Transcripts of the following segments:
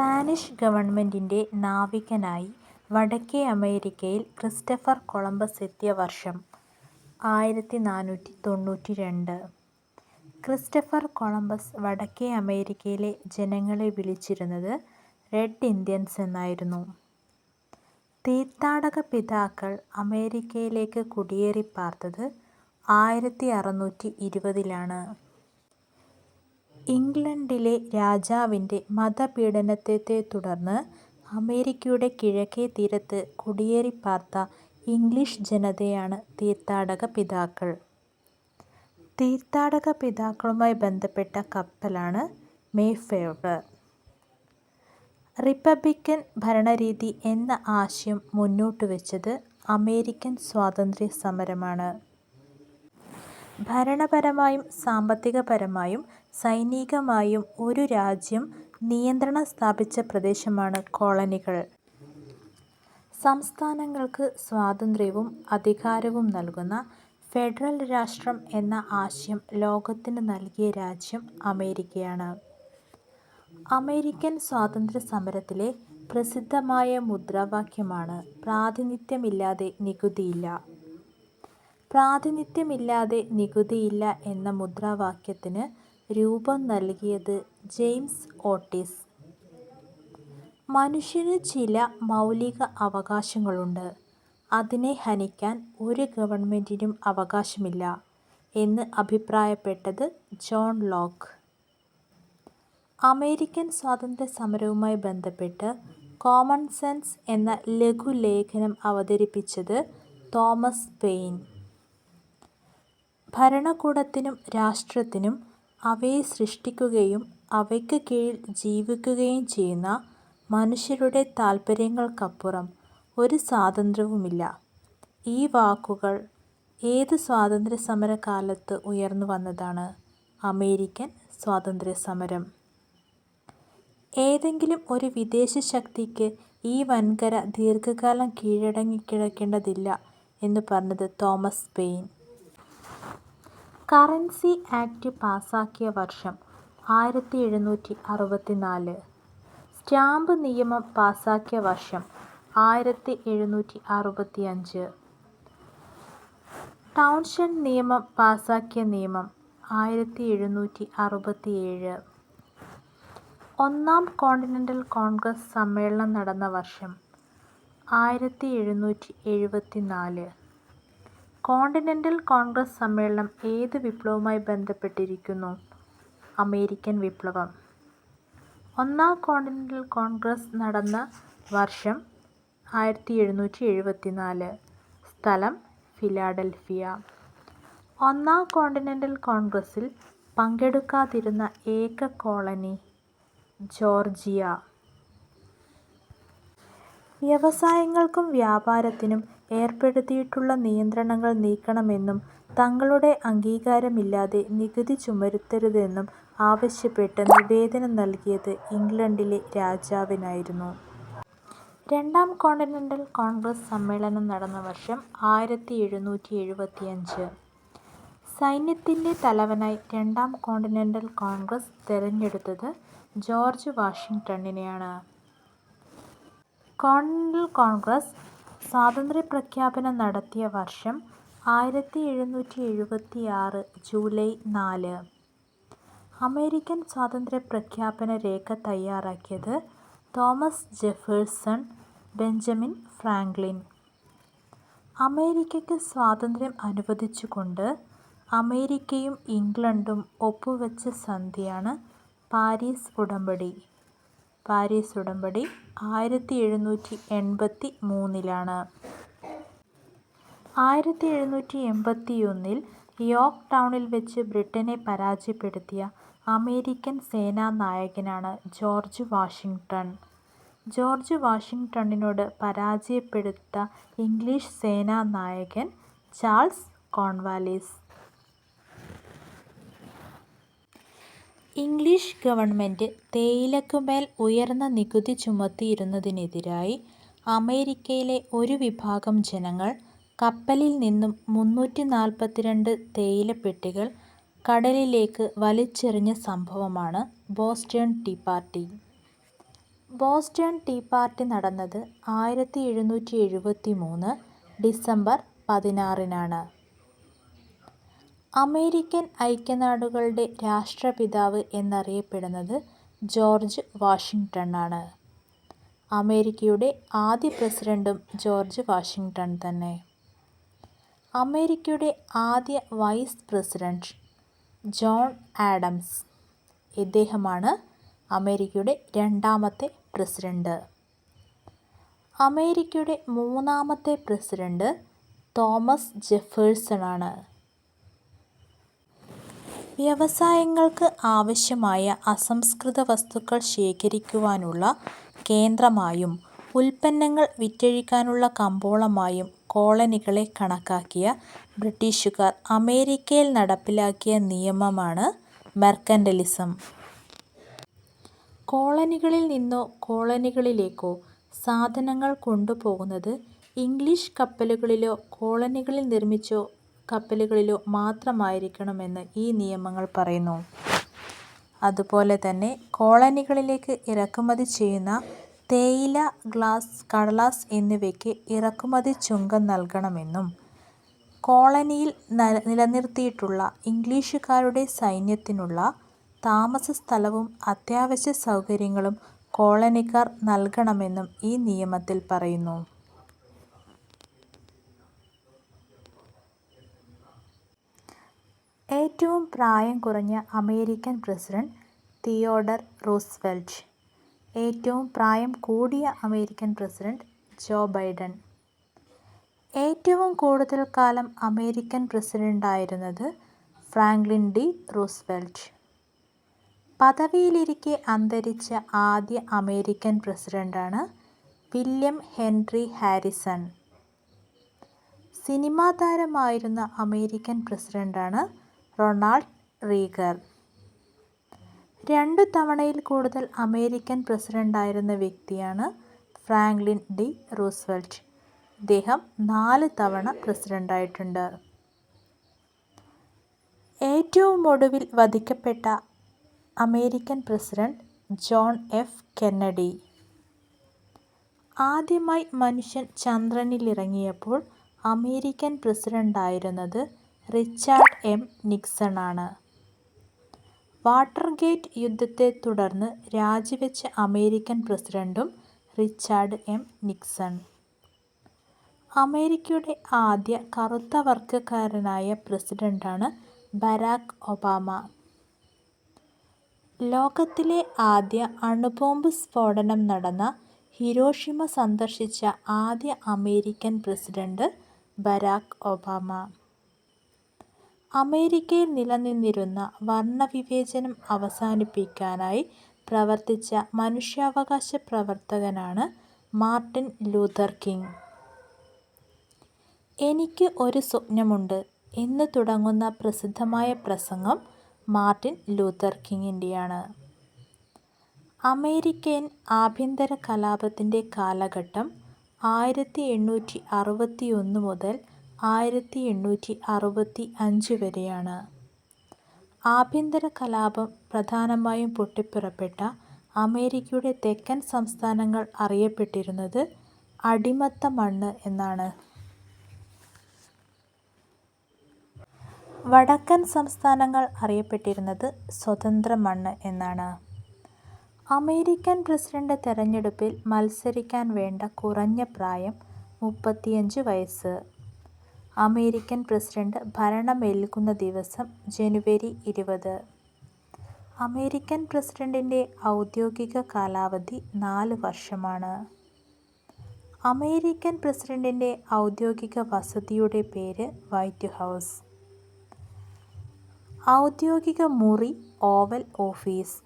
Spanish ഗവൺമെന്റിന്റെ നാവികനായി വടക്കേ അമേരിക്കയിൽ ക്രിസ്റ്റഫർ കൊളംബസ് എത്തിയ വർഷം ആയിരത്തി നാനൂറ്റി തൊണ്ണൂറ്റി രണ്ട്. ക്രിസ്റ്റഫർ കൊളംബസ് വടക്കേ അമേരിക്കയിലെ ജനങ്ങളെ വിളിച്ചിരുന്നത് റെഡ് ഇന്ത്യൻസ് എന്നായിരുന്നു. തീർത്ഥാടക പിതാക്കൾ അമേരിക്കയിലേക്ക് കുടിയേറിപ്പാർത്തത് ആയിരത്തി അറുനൂറ്റി ഇരുപതിലാണ്. ഇംഗ്ലണ്ടിലെ രാജാവിന്റെ മതപീഡനത്തെ തുടർന്ന് അമേരിക്കയുടെ കിഴക്കേ തീരത്ത് കുടിയേറിപ്പാർത്ത ഇംഗ്ലീഷ് ജനതയാണ് തീർത്ഥാടക പിതാക്കൾ. തീർത്ഥാടക പിതാക്കളുമായി ബന്ധപ്പെട്ട കപ്പലാണ് ഫേവർ. റിപ്പബ്ലിക്കൻ ഭരണരീതി എന്ന ആശയം മുന്നോട്ട് വെച്ചത് അമേരിക്കൻ സ്വാതന്ത്ര്യസമരമാണ്. ഭരണപരമായും സാമ്പത്തികപരമായും സൈനികമായും ഒരു രാജ്യം നിയന്ത്രണം സ്ഥാപിച്ച പ്രദേശമാണ് കോളനികൾ. സംസ്ഥാനങ്ങൾക്ക് സ്വാതന്ത്ര്യവും അധികാരവും നൽകുന്ന ഫെഡറൽ രാഷ്ട്രം എന്ന ആശയം ലോകത്തിന് നൽകിയ രാജ്യം അമേരിക്കയാണ്. അമേരിക്കൻ സ്വാതന്ത്ര്യസമരത്തിലെ പ്രസിദ്ധമായ മുദ്രാവാക്യമാണ് പ്രാതിനിധ്യമില്ലാതെ നികുതിയില്ല. പ്രാതിനിധ്യമില്ലാതെ നികുതിയില്ല എന്ന മുദ്രാവാക്യത്തിന് രൂപം നൽകിയത് ജെയിംസ് ഓട്ടിസ്. മനുഷ്യന് ചില മൗലിക അവകാശങ്ങളുണ്ട്. അതിനെ ഹനിക്കാൻ ഒരു ഗവൺമെന്റിനും അവകാശമില്ല എന്ന് അഭിപ്രായപ്പെട്ടത് ജോൺ ലോക്ക്. അമേരിക്കൻ സ്വാതന്ത്ര്യസമരവുമായി ബന്ധപ്പെട്ട് കോമൺ സെൻസ് എന്ന ലഘുലേഖനം അവതരിപ്പിച്ചത് തോമസ് പെയിൻ. ഭരണകൂടത്തിനും രാഷ്ട്രത്തിനും അവയെ സൃഷ്ടിക്കുകയും അവയ്ക്ക് കീഴിൽ ജീവിക്കുകയും ചെയ്യുന്ന മനുഷ്യരുടെ താൽപ്പര്യങ്ങൾക്കപ്പുറം ഒരു സ്വാതന്ത്ര്യവുമില്ല. ഈ വാക്കുകൾ ഏത് സ്വാതന്ത്ര്യസമരകാലത്ത് ഉയർന്നുവന്നതാണ്. അമേരിക്കൻ സ്വാതന്ത്ര്യസമരം. ഏതെങ്കിലും ഒരു വിദേശ ശക്തിക്ക് ഈ വൻകര ദീർഘകാലം കീഴടങ്ങി കീഴടങ്ങിക്കിടക്കേണ്ടതില്ല എന്ന് പറഞ്ഞത് തോമസ് പെയിൻ. കറൻസി ആക്ട് പാസാക്കിയ വർഷം ആയിരത്തി എഴുന്നൂറ്റി അറുപത്തിനാല്. സ്റ്റാമ്പ് നിയമം പാസാക്കിയ വർഷം ആയിരത്തി എഴുന്നൂറ്റി അറുപത്തിയഞ്ച്. ടൗൺഷൻ നിയമം പാസാക്കിയ നിയമം ആയിരത്തി എഴുന്നൂറ്റി അറുപത്തിയേഴ്. ഒന്നാം കോണ്ടിനെന്റൽ കോൺഗ്രസ് സമ്മേളനം നടന്ന വർഷം ആയിരത്തി എഴുന്നൂറ്റി എഴുപത്തിനാല്. കോണ്ടിനെന്റൽ കോൺഗ്രസ് സമ്മേളനം ഏത് വിപ്ലവവുമായി ബന്ധപ്പെട്ടിരിക്കുന്നു. അമേരിക്കൻ വിപ്ലവം. ഒന്നാം കോണ്ടിനെന്റൽ കോൺഗ്രസ് നടന്ന വർഷം ആയിരത്തി എഴുന്നൂറ്റി എഴുപത്തിനാല്. സ്ഥലം ഫിലാഡൽഫിയ. ഒന്നാം കോണ്ടിനെന്റൽ കോൺഗ്രസ്സിൽ പങ്കെടുക്കാതിരുന്ന ഏക കോളനി ജോർജിയ. വ്യവസായങ്ങൾക്കും വ്യാപാരത്തിനും ഏർപ്പെടുത്തിയിട്ടുള്ള നിയന്ത്രണങ്ങൾ നീക്കണമെന്നും തങ്ങളുടെ അംഗീകാരമില്ലാതെ നികുതി ചുമത്തരുതെന്നും ആവശ്യപ്പെട്ട് നിവേദനം നൽകിയത് ഇംഗ്ലണ്ടിലെ രാജാവിനായിരുന്നു. രണ്ടാം കോണ്ടിനെന്റൽ കോൺഗ്രസ് സമ്മേളനം നടന്ന വർഷം ആയിരത്തി എഴുന്നൂറ്റി എഴുപത്തിയഞ്ച്. സൈന്യത്തിന്റെ തലവനായി രണ്ടാം കോണ്ടിനെന്റൽ കോൺഗ്രസ് തിരഞ്ഞെടുത്തത് ജോർജ് വാഷിങ്ടണിനെയാണ്. കോണ്ടിനെന്റൽ കോൺഗ്രസ് സ്വാതന്ത്ര്യപ്രഖ്യാപനം നടത്തിയ വർഷം ആയിരത്തി എഴുന്നൂറ്റി എഴുപത്തിയാറ് ജൂലൈ നാല്. അമേരിക്കൻ സ്വാതന്ത്ര്യ പ്രഖ്യാപന രേഖ തയ്യാറാക്കിയത് തോമസ് ജെഫേഴ്സൺ ബെഞ്ചമിൻ ഫ്രാങ്ക്ലിൻ. അമേരിക്കയ്ക്ക് സ്വാതന്ത്ര്യം അനുവദിച്ചുകൊണ്ട് അമേരിക്കയും ഇംഗ്ലണ്ടും ഒപ്പുവെച്ച സന്ധിയാണ് പാരീസ് ഉടമ്പടി. പാരീസ് ഉടമ്പടി ആയിരത്തി എഴുന്നൂറ്റി എൺപത്തി മൂന്നിലാണ്. ആയിരത്തി എഴുന്നൂറ്റി എൺപത്തിയൊന്നിൽ യോർക്ക് ടൗണിൽ വെച്ച് ബ്രിട്ടനെ പരാജയപ്പെടുത്തിയ അമേരിക്കൻ സേനാ നായകനാണ് ജോർജ് വാഷിങ്ടൺ. ജോർജ് വാഷിങ്ടണിനോട് പരാജയപ്പെടുത്ത ഇംഗ്ലീഷ് സേനാ നായകൻ ചാൾസ് കോൺവാലിസ്. ഇംഗ്ലീഷ് ഗവൺമെന്റ് തേയിലക്കുമേൽ ഉയർന്ന നികുതി ചുമത്തിയിരുന്നതിനെതിരായി അമേരിക്കയിലെ ഒരു വിഭാഗം ജനങ്ങൾ കപ്പലിൽ നിന്നും മുന്നൂറ്റി നാൽപ്പത്തിരണ്ട് തേയിലപ്പെട്ടികൾ കടലിലേക്ക് വലിച്ചെറിഞ്ഞ സംഭവമാണ് Boston tea party. Boston tea party നടന്നത് ആയിരത്തി എഴുന്നൂറ്റി എഴുപത്തി മൂന്ന് ഡിസംബർ പതിനാറിനാണ്. അമേരിക്കൻ ഐക്യനാടുകളുടെ രാഷ്ട്രപിതാവ് എന്നറിയപ്പെടുന്നത് ജോർജ് വാഷിങ്ടണാണ്. അമേരിക്കയുടെ ആദ്യ പ്രസിഡന്റും ജോർജ് വാഷിങ്ടൺ തന്നെ. അമേരിക്കയുടെ ആദ്യ വൈസ് പ്രസിഡന്റ് ജോൺ ആഡംസ്. ഇദ്ദേഹമാണ് അമേരിക്കയുടെ രണ്ടാമത്തെ പ്രസിഡന്റ്. അമേരിക്കയുടെ മൂന്നാമത്തെ പ്രസിഡന്റ് തോമസ് ജെഫേഴ്സണാണ്. വ്യവസായങ്ങൾക്ക് ആവശ്യമായ അസംസ്കൃത വസ്തുക്കൾ ശേഖരിക്കുവാനുള്ള കേന്ദ്രമായും ഉൽപ്പന്നങ്ങൾ വിറ്റഴിക്കാനുള്ള കമ്പോളമായും കോളനികളെ കണക്കാക്കിയ ബ്രിട്ടീഷുകാർ അമേരിക്കയിൽ നടപ്പിലാക്കിയ നിയമമാണ് മെർക്കന്റിലിസം. കോളനികളിൽ നിന്നോ കോളനികളിലേക്കോ സാധനങ്ങൾ കൊണ്ടുപോകുന്നത് ഇംഗ്ലീഷ് കപ്പലുകളിലോ കോളനികളിൽ നിർമ്മിച്ച കപ്പലുകളിലോ മാത്രമായിരിക്കണമെന്ന് ഈ നിയമങ്ങൾ പറയുന്നു. അതുപോലെ തന്നെ കോളനികളിലേക്ക് ഇറക്കുമതി ചെയ്യുന്ന തേയില, ഗ്ലാസ്, കടലാസ് എന്നിവയ്ക്ക് ഇറക്കുമതി ചുങ്കം നൽകണമെന്നും കോളനിയിൽ നിലനിർത്തിയിട്ടുള്ള ഇംഗ്ലീഷുകാരുടെ സൈന്യത്തിനുള്ള താമസ സ്ഥലവും അത്യാവശ്യ സൗകര്യങ്ങളും കോളനിക്കാർ നൽകണമെന്നും ഈ നിയമത്തിൽ പറയുന്നു. ഏറ്റവും പ്രായം കുറഞ്ഞ അമേരിക്കൻ പ്രസിഡന്റ് തിയോഡർ റൂസ്വെൽറ്റ്. ഏറ്റവും പ്രായം കൂടിയ അമേരിക്കൻ പ്രസിഡന്റ് ജോ ബൈഡൻ. ഏറ്റവും കൂടുതൽ കാലം അമേരിക്കൻ പ്രസിഡന്റായിരുന്നത് ഫ്രാങ്ക്ലിൻ ഡി റൂസ്വെൽറ്റ്. പദവിയിലിരിക്കെ അന്തരിച്ച ആദ്യ അമേരിക്കൻ പ്രസിഡന്റാണ് വില്യം ഹെൻറി ഹാരിസൺ. സിനിമാ താരമായിരുന്ന അമേരിക്കൻ പ്രസിഡന്റാണ് റൊണാൾഡ് റീഗർ രണ്ടു തവണയിൽ കൂടുതൽ അമേരിക്കൻ പ്രസിഡന്റായിരുന്ന വ്യക്തിയാണ് ഫ്രാങ്ക്ലിൻ ഡി റൂസ്വെൽറ്റ്. ഇദ്ദേഹം നാല് തവണ പ്രസിഡന്റായിട്ടുണ്ട് ഏറ്റവും ഒടുവിൽ വധിക്കപ്പെട്ട American president John F Kennedy. ആദ്യമായി മനുഷ്യൻ ചന്ദ്രനിലിറങ്ങിയപ്പോൾ അമേരിക്കൻ പ്രസിഡന്റായിരുന്നത് റിച്ചാർഡ് എം നിക്സണാണ്. വാട്ടർഗേറ്റ് യുദ്ധത്തെ തുടർന്ന് രാജിവെച്ച അമേരിക്കൻ പ്രസിഡന്റും റിച്ചാർഡ് എം നിക്സൺ. അമേരിക്കയുടെ ആദ്യ കറുത്ത വർഗക്കാരനായ പ്രസിഡന്റാണ് ബരാക് ഒബാമ. ലോകത്തിലെ ആദ്യ അണുബോംബ് സ്ഫോടനം നടന്ന ഹിരോഷിമ സന്ദർശിച്ച ആദ്യ അമേരിക്കൻ പ്രസിഡന്റ് ബരാക് ഒബാമ. അമേരിക്കയിൽ നിലനിന്നിരുന്ന വർണവിവേചനം അവസാനിപ്പിക്കാനായി പ്രവർത്തിച്ച മനുഷ്യാവകാശ പ്രവർത്തകനാണ് മാർട്ടിൻ ലൂഥർ കിങ്. എനിക്ക് ഒരു സ്വപ്നമുണ്ട് എന്ന് തുടങ്ങുന്ന പ്രസിദ്ധമായ പ്രസംഗം മാർട്ടിൻ ലൂഥർ കിങ്ങിന്റെയാണ്. അമേരിക്കൻ ആഭ്യന്തര കലാപത്തിന്റെ കാലഘട്ടം ആയിരത്തി എണ്ണൂറ്റി അറുപത്തിയൊന്ന് മുതൽ ആയിരത്തി എണ്ണൂറ്റി അറുപത്തി അഞ്ച് വരെയാണ്. ആഭ്യന്തര കലാപം പ്രധാനമായും പൊട്ടിപ്പുറപ്പെട്ട അമേരിക്കയുടെ തെക്കൻ സംസ്ഥാനങ്ങൾ അറിയപ്പെട്ടിരുന്നത് അടിമത്ത മണ്ണ് എന്നാണ്. വടക്കൻ സംസ്ഥാനങ്ങൾ അറിയപ്പെട്ടിരുന്നത് സ്വതന്ത്ര മണ്ണ് എന്നാണ്. അമേരിക്കൻ പ്രസിഡന്റ് തെരഞ്ഞെടുപ്പിൽ മത്സരിക്കാൻ വേണ്ട കുറഞ്ഞ പ്രായം മുപ്പത്തിയഞ്ച് വയസ്സ്. അമേരിക്കൻ പ്രസിഡന്റ് ഭരണമേൽക്കുന്ന ദിവസം ജനുവരി ഇരുപത്. അമേരിക്കൻ പ്രസിഡന്റിന്റെ ഔദ്യോഗിക കാലാവധി നാല് വർഷമാണ്. അമേരിക്കൻ പ്രസിഡന്റിന്റെ ഔദ്യോഗിക വസതിയുടെ പേര് വൈറ്റ് ഹൗസ്. ഔദ്യോഗിക മുറി ഓവൽ ഓഫീസ്.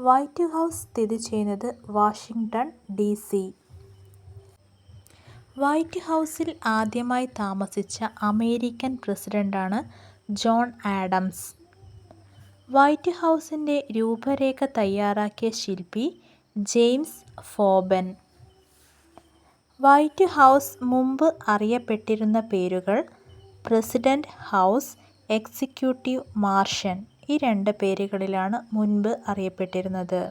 വൈറ്റ് ഹൗസ് സ്ഥിതി ചെയ്യുന്നത് വാഷിങ്ടൺ ഡി. സി. വൈറ്റ് ഹൗസിൽ ആദ്യമായി താമസിച്ച അമേരിക്കൻ പ്രസിഡന്റാണ് ജോൺ ആഡംസ്. വൈറ്റ് ഹൗസിന്റെ രൂപരേഖ തയ്യാറാക്കിയ ശില്പി ജെയിംസ് ഫോബൻ. വൈറ്റ് ഹൗസ് മുമ്പ് അറിയപ്പെട്ടിരുന്ന പേരുകൾ പ്രസിഡന്റ് ഹൗസ്, എക്സിക്യൂട്ടീവ് മാർഷൻ ഈ രണ്ട് പേരുകളിലാണ് മുൻപ് അറിയപ്പെട്ടിരുന്നത്.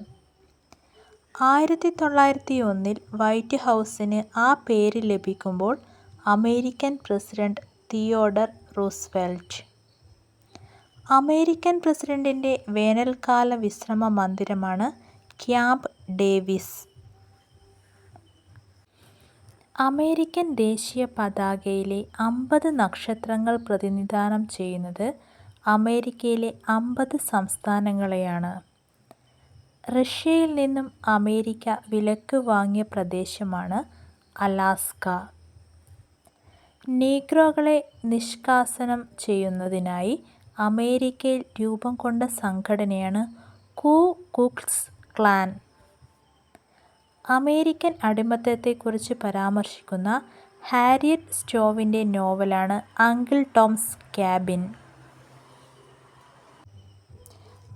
ആയിരത്തി തൊള്ളായിരത്തി ഒന്നിൽ വൈറ്റ് ഹൗസിന് ആ പേര് ലഭിക്കുമ്പോൾ American president Theodore Roosevelt. American പ്രസിഡന്റിന്റെ വേനൽക്കാല വിശ്രമ മന്ദിരമാണ് ക്യാമ്പ് ഡേവിസ്. അമേരിക്കൻ ദേശീയ പതാകയിലെ അമ്പത് നക്ഷത്രങ്ങൾ പ്രതിനിധാനം ചെയ്യുന്നത് അമേരിക്കയിലെ അമ്പത് സംസ്ഥാനങ്ങളെയാണ്. റഷ്യയിൽ നിന്നും അമേരിക്ക വിലക്ക് വാങ്ങിയ പ്രദേശമാണ് അലാസ്ക. നീഗ്രോകളെ നിഷ്കാസനം ചെയ്യുന്നതിനായി അമേരിക്കയിൽ രൂപം കൊണ്ട സംഘടനയാണ് കൂ കുക്സ് ക്ലാൻ. അമേരിക്കൻ അടിമത്തത്തെക്കുറിച്ച് പരാമർശിക്കുന്ന ഹാരിയറ്റ് സ്റ്റോവിന്റെ നോവലാണ് അങ്കിൾ ടോംസ് ക്യാബിൻ.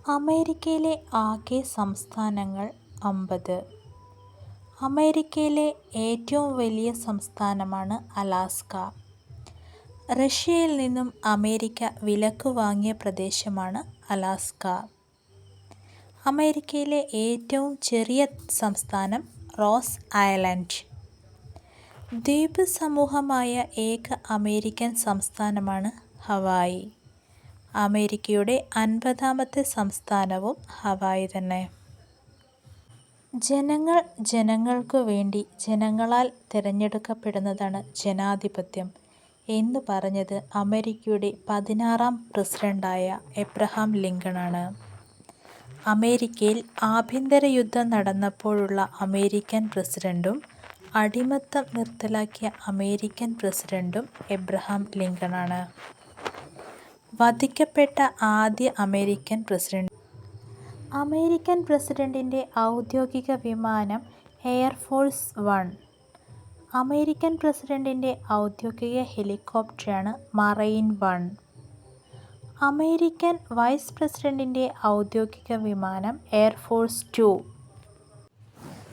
അമേരിക്കയിലെ ആകെ സംസ്ഥാനങ്ങൾ അമ്പത്. അമേരിക്കയിലെ ഏറ്റവും വലിയ സംസ്ഥാനമാണ് അലാസ്ക. റഷ്യയിൽ നിന്നും അമേരിക്ക വിലക്ക് വാങ്ങിയ പ്രദേശമാണ് അലാസ്ക. അമേരിക്കയിലെ ഏറ്റവും ചെറിയ സംസ്ഥാനം റോസ് ഐലൻഡ്. ദ്വീപ് സമൂഹമായ ഏക അമേരിക്കൻ സംസ്ഥാനമാണ് ഹവായി. അമേരിക്കയുടെ അൻപതാമത്തെ സംസ്ഥാനവും ഹവായി തന്നെ. ജനങ്ങൾ ജനങ്ങൾക്കു വേണ്ടി ജനങ്ങളാൽ തിരഞ്ഞെടുക്കപ്പെടുന്നതാണ് ജനാധിപത്യം എന്ന് പറഞ്ഞത് അമേരിക്കയുടെ പതിനാറാം പ്രസിഡന്റായ എബ്രഹാം ലിങ്കണാണ്. അമേരിക്കയിൽ ആഭ്യന്തര യുദ്ധം നടന്നപ്പോഴുള്ള അമേരിക്കൻ പ്രസിഡന്റും അടിമത്തം നിർത്തലാക്കിയ അമേരിക്കൻ പ്രസിഡന്റും എബ്രഹാം ലിങ്കണാണ്. വധിക്കപ്പെട്ട ആദ്യ അമേരിക്കൻ പ്രസിഡന്റ്. അമേരിക്കൻ പ്രസിഡന്റിന്റെ ഔദ്യോഗിക വിമാനം എയർഫോഴ്സ് വൺ. അമേരിക്കൻ പ്രസിഡന്റിന്റെ ഔദ്യോഗിക ഹെലികോപ്റ്ററാണ് മറൈൻ വൺ. അമേരിക്കൻ വൈസ് പ്രസിഡന്റിന്റെ ഔദ്യോഗിക വിമാനം air force two.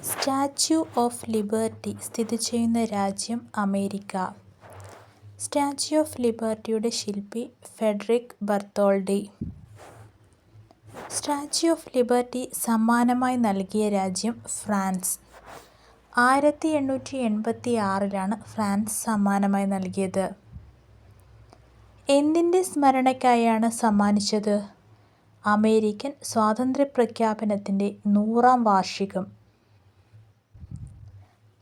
Statue of liberty സ്ഥിതി ചെയ്യുന്ന രാജ്യം അമേരിക്ക. സ്റ്റാച്യു ഓഫ് ലിബർട്ടിയുടെ ശില്പി Frederic Bartholdi. Statue of liberty സമ്മാനമായി നൽകിയ രാജ്യം ഫ്രാൻസ്. ആയിരത്തി എണ്ണൂറ്റി എൺപത്തി ആറിലാണ് ഫ്രാൻസ് സമ്മാനമായി നൽകിയത്. എന്തിന്റെ സ്മരണയ്ക്കായാണ് സമ്മാനിച്ചത്? അമേരിക്കൻ സ്വാതന്ത്ര്യ പ്രഖ്യാപനത്തിന്റെ നൂറാം വാർഷികം.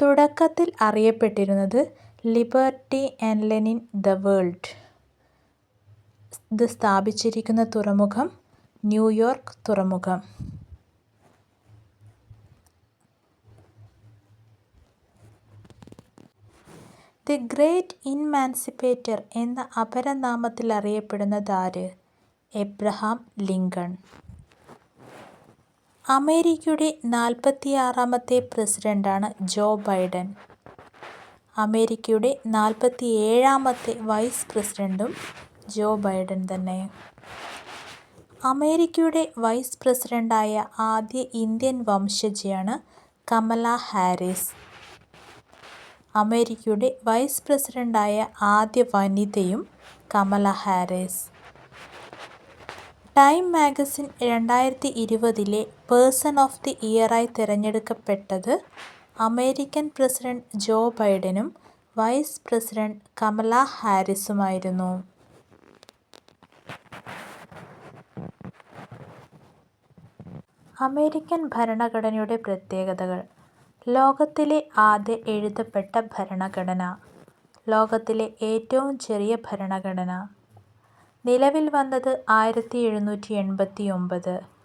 തുടക്കത്തിൽ അറിയപ്പെട്ടിരുന്നത് ലിബർട്ടി ആൻഡ് ലെനിൻ ദ വേൾഡ്. ഇത് സ്ഥാപിച്ചിരിക്കുന്ന തുറമുഖം ന്യൂയോർക്ക് തുറമുഖം. ദി ഗ്രേറ്റ് ഇൻമാൻസിപ്പേറ്റർ എന്ന അപരനാമത്തിൽ അറിയപ്പെടുന്നതാര് എബ്രഹാം ലിങ്കൺ. അമേരിക്കയുടെ നാൽപ്പത്തിയാറാമത്തെ പ്രസിഡന്റാണ് ജോ ബൈഡൻ. അമേരിക്കയുടെ നാൽപ്പത്തിയേഴാമത്തെ വൈസ് പ്രസിഡന്റും ജോ ബൈഡൻ തന്നെ. അമേരിക്കയുടെ വൈസ് പ്രസിഡന്റായ ആദ്യ ഇന്ത്യൻ വംശജയാണ് കമല ഹാരിസ്. അമേരിക്കയുടെ വൈസ് പ്രസിഡന്റായ ആദ്യ വനിതയും കമല ഹാരിസ്. ടൈം മാഗസിൻ രണ്ടായിരത്തി ഇരുപതിലെ പേഴ്സൺ ഓഫ് ദി ഇയറായി തെരഞ്ഞെടുക്കപ്പെട്ടത് അമേരിക്കൻ പ്രസിഡന്റ് ജോ ബൈഡനും വൈസ് പ്രസിഡന്റ് കമലാ ഹാരിസുമായിരുന്നു. അമേരിക്കൻ ഭരണഘടനയുടെ പ്രത്യേകതകൾ. ലോകത്തിലെ ആദ്യ എഴുതപ്പെട്ട ഭരണഘടന. ലോകത്തിലെ ഏറ്റവും ചെറിയ ഭരണഘടന. നിലവിൽ വന്നത് ആയിരത്തി എഴുന്നൂറ്റി എൺപത്തിയൊമ്പത്.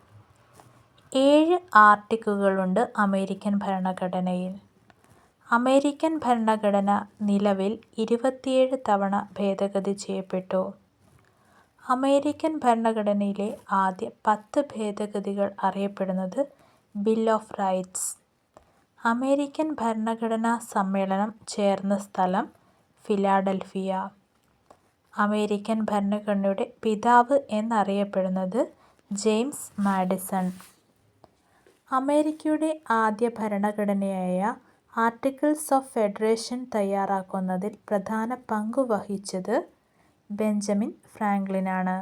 ഏഴ് ആർട്ടിക്കിളുകളുണ്ട് അമേരിക്കൻ ഭരണഘടനയിൽ. അമേരിക്കൻ ഭരണഘടന നിലവിൽ ഇരുപത്തിയേഴ് തവണ ഭേദഗതി ചെയ്യപ്പെട്ടു. അമേരിക്കൻ ഭരണഘടനയിലെ ആദ്യ പത്ത് ഭേദഗതികൾ അറിയപ്പെടുന്നത് ബിൽ ഓഫ് റൈറ്റ്സ്. അമേരിക്കൻ ഭരണഘടനാ സമ്മേളനം ചേർന്ന സ്ഥലം ഫിലാഡൽഫിയ. അമേരിക്കൻ ഭരണഘടനയുടെ പിതാവ് എന്നറിയപ്പെടുന്നത് ജെയിംസ് മാഡിസൺ. അമേരിക്കയുടെ ആദ്യ ഭരണഘടനയായ ആർട്ടിക്കിൾസ് ഓഫ് ഫെഡറേഷൻ തയ്യാറാക്കുന്നതിൽ പ്രധാന പങ്കു വഹിച്ചത് ബെഞ്ചമിൻ ഫ്രാങ്ക്ലിനാണ്.